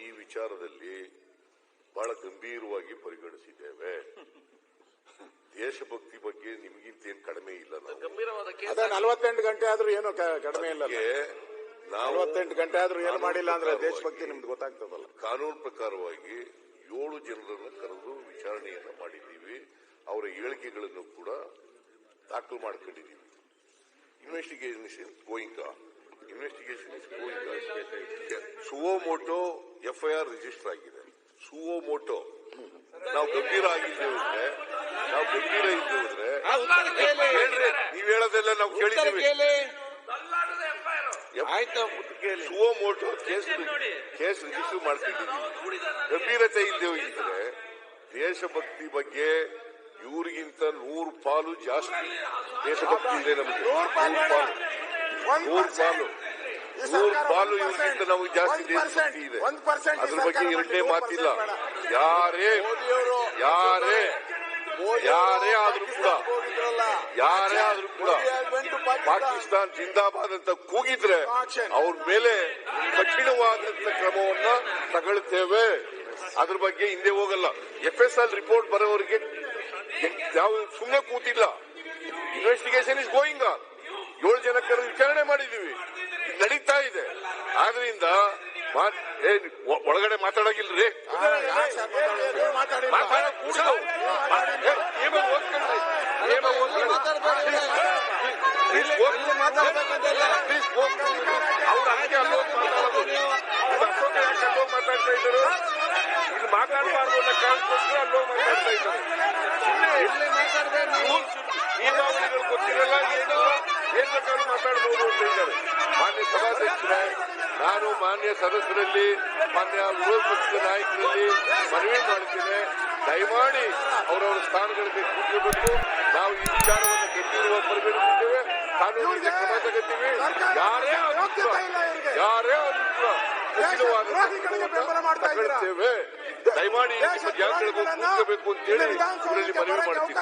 ಈ ವಿಚಾರದಲ್ಲಿ ಬಹಳ ಗಂಭೀರವಾಗಿ ಪರಿಗಣಿಸಿದ್ದೇವೆ. ದೇಶಭಕ್ತಿ ಬಗ್ಗೆ ನಿಮಗಿಂತ ಏನ್ ಕಡಿಮೆ ಇಲ್ಲ ಗಂಭೀರವಾದ ನಲವತ್ತೆಂಟು ಗಂಟೆ ಆದ್ರೂ ಏನು ಕಡಿಮೆ ಇಲ್ಲ ನಲವತ್ತೆಂಟು ಗಂಟೆ ಆದ್ರೂ ಏನು ಮಾಡಿಲ್ಲ ಅಂದ್ರೆ ದೇಶಭಕ್ತಿ ನಿಮ್ದು ಗೊತ್ತಾಗ್ತದಲ್ಲ. ಕಾನೂನು ಪ್ರಕಾರವಾಗಿ ಏಳು ಜನರನ್ನು ಕರೆದು ವಿಚಾರಣೆಯನ್ನ ಮಾಡಿದ್ದೀವಿ. ಅವರ ಹೇಳಿಕೆಗಳನ್ನು ಕೂಡ ದಾಖಲು ಮಾಡ್ಕೊಂಡಿದ್ದೀವಿ. Investigation going going investigation is going suo motu FIR register ಆಗಿದೆ. ಸುವೋಮೋಟೋ ನಾವು ಗಂಭೀರ ಆಗಿದ್ದೇವೆ ಅಂದ್ರೆ ನಾವು ಗಂಭೀರ ಇದ್ದೇವೆ ಅಂದ್ರೆ ಹೇಳ್ರಿ, ನೀವ್ ಹೇಳೋದೆಲ್ಲ ನಾವು ಕೇಳಿದ್ದೀವಿ. Suo motu case case register ಮಾಡ್ತಿದ್ದೀವಿ. ಗಂಭೀರತೆ ಇದ್ದೇವೆ ಇದ್ರೆ ದೇಶಭಕ್ತಿ ಬಗ್ಗೆ ಇವರಿಗಿಂತ ನೂರು ಪಾಲು ಜಾಸ್ತಿ. ದೇಶಭಕ್ತಿ ಇದೆ ನಮಗೆ ನೂರು ಪಾಲು. ನೂರು ಪಾಲು. ನೂರು ಪಾಲು ಇವರಿಗಿಂತ ನಾವು ಜಾಸ್ತಿ ಇದೆ. ಅದ್ರ ಬಗ್ಗೆ ಎರಡನೇ ಮಾತಿಲ್ಲ. ಯಾರೇ ಯಾರೇ ಯಾರೇ ಆದ್ರೂ ಕೂಡ ಯಾರೇ ಆದ್ರೂ ಕೂಡ ಪಾಕಿಸ್ತಾನ? ಜಿಂದಾಬಾದ್ ಅಂತ ಕೂಗಿದ್ರೆ ಅವ್ರ ಮೇಲೆ ಕಠಿಣವಾದಂತ ಕ್ರಮವನ್ನ ತಗೊಳ್ತೇವೆ. ಅದ್ರ ಬಗ್ಗೆ ಹಿಂದೆ ಹೋಗಲ್ಲ. ಎಫ್ ಎಸ್ ಎಲ್ ರಿಪೋರ್ಟ್ ಬರೋವರಿಗೆ ಯಾವ ಸುಮ್ಮನೆ ಕೂತಿಲ್ಲ. ಇನ್ವೆಸ್ಟಿಗೇಷನ್ ಇಸ್ ಗೋಯಿಂಗ್ ಆನ್ ಏಳು ಜನ ವಿಚಾರಣೆ ಮಾಡಿದೀವಿ ನಡೀತಾ ಇದೆ. ಆದ್ರಿಂದ ಒಳಗಡೆ ಮಾತಾಡೋಗಿಲ್ರಿ. ಅವ್ರು ಹಂಗೆ ಅಲ್ಲೋಗಿ ಮಾತಾಡ್ತಾ ಇದ್ರು ಇಲ್ಲಿ ಮಾತಾಡಬಾರ್ದು ಅನ್ನೋ ಕಾರಣಕ್ಕೋಸ್ಕರ ಅಲ್ಲೋಗಿ ಮಾತಾಡ್ತಾ ಇದ್ದಾರೆ ಸುಮ್ಮನೆ ನಿಯಮಾವಳಿಗಳು ಗೊತ್ತಿರಲ್ಲ ಏನು ಏನ್ ಬೇಕಾದ್ರೂ ಮಾತಾಡಬಹುದು ಅಂತ ಇದ್ದಾರೆ. ಸಭಾಧ್ಯಕ್ಷರೇ ನಾನು ಮಾನ್ಯ ಸದಸ್ಯರಲ್ಲಿ ಮಾನ್ಯ ವಿರೋಧ ಪಕ್ಷದ ನಾಯಕರಲ್ಲಿ ಮನವಿ ಮಾಡುತ್ತೇನೆ ದಯಮಾಡಿ ಅವರವರ ಸ್ಥಾನಗಳಿಗೆ ಕೂತ್ಕೋಬೇಕು ನಾವು ಈ ವಿಚಾರವನ್ನು ಗಂಭೀರವಾಗಿ ಪರಿಗಣಿಸುತ್ತೇವೆ. ಕಾನೂನಿಗೆ ಕ್ರಮ ತಗೋತೀವಿ. ಯಾರೇ ಅನುಕೂಲ ಯಾರೇ ಅನುಕೂಲ ತಗೊಳ್ತೇವೆ. ದಯಮಾಡಿ ಕೂತ್ಕೋಬೇಕು ಅಂತೇಳಿ ಮನವಿ ಮಾಡ್ತೀವಿ.